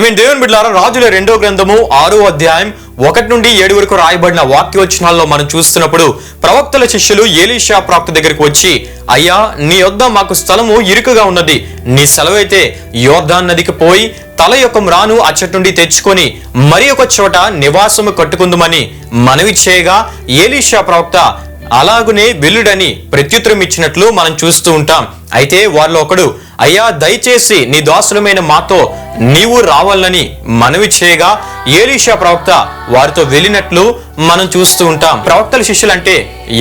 ప్రిమిన్ దేవుని బిడ్డారా రాజుల రెండో గ్రంథము ఆరో అధ్యాయం ఒకటి నుండి ఏడు వరకు రాయబడిన వాక్యవచనాల్లో మనం చూస్తున్నప్పుడు ప్రవక్తల శిష్యులు ఏలీషా ప్రాప్త దగ్గరికి వచ్చి అయ్యా నీ యొద్ద మాకు స్థలము ఇరుకుగా ఉన్నది. నీ సెలవైతే యోర్దాన్ నదికి పోయి తల యొక్క మ్రాను అచ్చటి నుండి తెచ్చుకొని మరి ఒక చోట నివాసము కట్టుకుందుమని మనవి చేయగా ఏలీషా ప్రవక్త అలాగునే వెల్లుడని ప్రత్యుత్తరం ఇచ్చినట్లు మనం చూస్తూ ఉంటాం. అయితే వారిలో ఒకడు అయ్యా దయచేసి నీ దాసులమైన మాతో నీవు రావాలని మనవి చేయగా ఏలీషా ప్రవక్త వారితో వెళ్ళినట్లు మనం చూస్తూ ఉంటాం. ప్రవక్తల శిష్యులు అంటే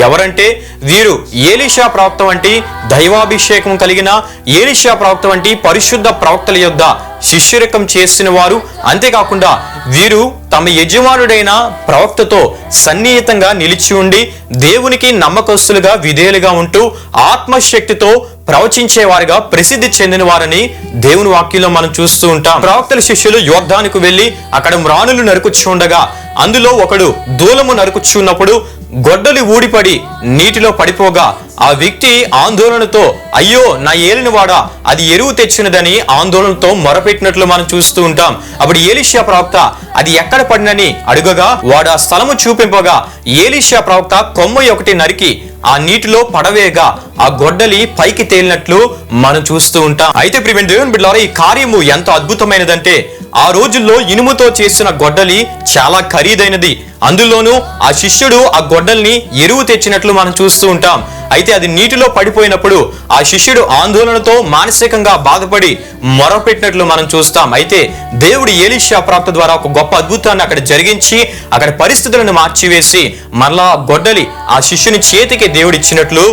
ఎవరంటే? వీరు ఏలీషా ప్రవక్త వంటి దైవాభిషేకం కలిగిన ఏలీషా ప్రవక్త వంటి పరిశుద్ధ ప్రవక్తల యొద్ద శిష్యరకం చేసిన వారు అంతేకాకుండా వీరు తమ యజమానుడైన ప్రవక్తతో సన్నిహితంగా నిలిచి ఉండి దేవునికి నమ్మకస్తులుగా విధేయులుగా ఉంటూ ఆత్మశక్తితో ప్రవచించేవారుగా ప్రసిద్ధి చెందిన వారని దేవుని వాక్యంలో మనం చూస్తూ ఉంటాం. ప్రవక్తల శిష్యులు యోర్ధానికి వెళ్ళి అక్కడ మ్రాణులు నరుకుచుండగా అందులో ఒకడు దూలము నరుకుచున్నప్పుడు గొడ్డలి ఊడిపడి నీటిలో పడిపోగా ఆ వ్యక్తి ఆందోళనతో అయ్యో నా ఏలినవాడా అది ఎరువు తెచ్చినదని ఆందోళనతో మొరపెట్టినట్లు మనం చూస్తూ ఉంటాం. అప్పుడు ఏలిషియా ప్రవక్త అది ఎక్కడ పడినని అడుగగా వాడు ఆ స్థలము చూపింపగా ఏలిషియా ప్రవక్త కొమ్మ ఒకటి నరికి ఆ నీటిలో పడవేగా ఆ గొడ్డలి పైకి తేలినట్లు మనం చూస్తూ ఉంటాం. అయితే ప్రివెంట్ దేవుని ఈ కార్యము ఎంత అద్భుతమైనదంటే ఆ రోజుల్లో ఇనుముతో చేసిన గొడ్డలి చాలా ఖరీదైనది. అందులోనూ ఆ శిష్యుడు ఆ గొడ్డల్ని ఎరువు తెచ్చినట్లు మనం చూస్తూ ఉంటాం. అయితే అది నీటిలో పడిపోయినప్పుడు ఆ శిష్యుడు ఆందోళనతో మానసికంగా బాధపడి మొరపెట్టినట్లు మనం చూస్తాం. అయితే దేవుడు ఏలిషా ప్రాప్త ద్వారా ఒక గొప్ప అద్భుతాన్ని అక్కడ జరిగించి అక్కడ పరిస్థితులను మార్చివేసి మరలా గొడ్డలి ఆ శిష్యుని చేతికి దేవుడు ఇచ్చినట్లు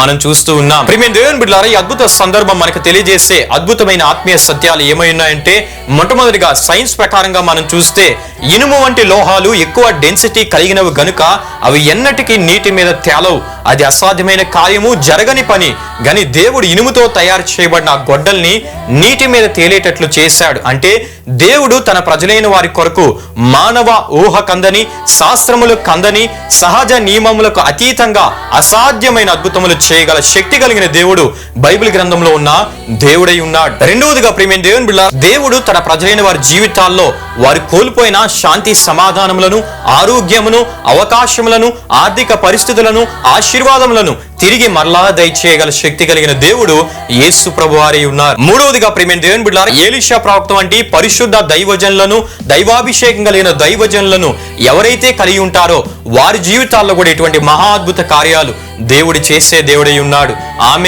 మనం చూస్తూ ఉన్నాం. ప్రేమ దేవుని బిడ్డలారా ఈ అద్భుత సందర్భం మనకు తెలియజేసే అద్భుతమైన ఆత్మీయ సత్యాలు ఏమై ఉన్నాయంటే మొట్టమొదటిగా సైన్స్ ప్రకారంగా మనం చూస్తే ఇనుము వంటి లోహాలు ఎక్కువ డెన్సిటీ కలిగినవి గనుక అవి ఎన్నటికీ నీటి మీద తేలవు. అది అసాధ్యమైన కార్యము జరగని పని. గని దేవుడు ఇనుముతో తయారు చేయబడిన ఆ గొడ్డల్ని నీటి మీద తేలేటట్లు చేశాడు. అంటే దేవుడు తన ప్రజలైన వారి కొరకు మానవ ఊహ కందని శాస్త్రములు కందని సహజ నియమములకు అతీతంగా అసాధ్యమైన అద్భుతములు చేయగల శక్తి కలిగిన దేవుడు బైబిల్ గ్రంథంలో ఉన్న దేవుడై ఉన్నాడు. రెండవదిగా ప్రేమైన దేవుని బిళ్ళ దేవుడు తన ప్రజలైన వారి జీవితాల్లో వారు కోల్పోయిన శాంతి సమాధానములను ఆరోగ్యమును అవకాశములను ఆర్థిక పరిస్థితులను ఆశీర్వాదములను తిరిగి మరలా దయచేయగల శక్తి కలిగిన దేవుడు యేసు ప్రభు వారి ఉన్నారు. మూడవదిగా ప్రేమైన దేవుని బిడ్డారా ఏలిషా ప్రాప్తం వంటి పరిశుద్ధ దైవజనులను దైవాభిషేకం కలిగిన దైవజనులను ఎవరైతే కలిగి ఉంటారో వారి జీవితాల్లో కూడా ఇటువంటి మహా అద్భుత కార్యాలు దేవుడు చేసే దేవుడై ఉన్నాడు. ఆమె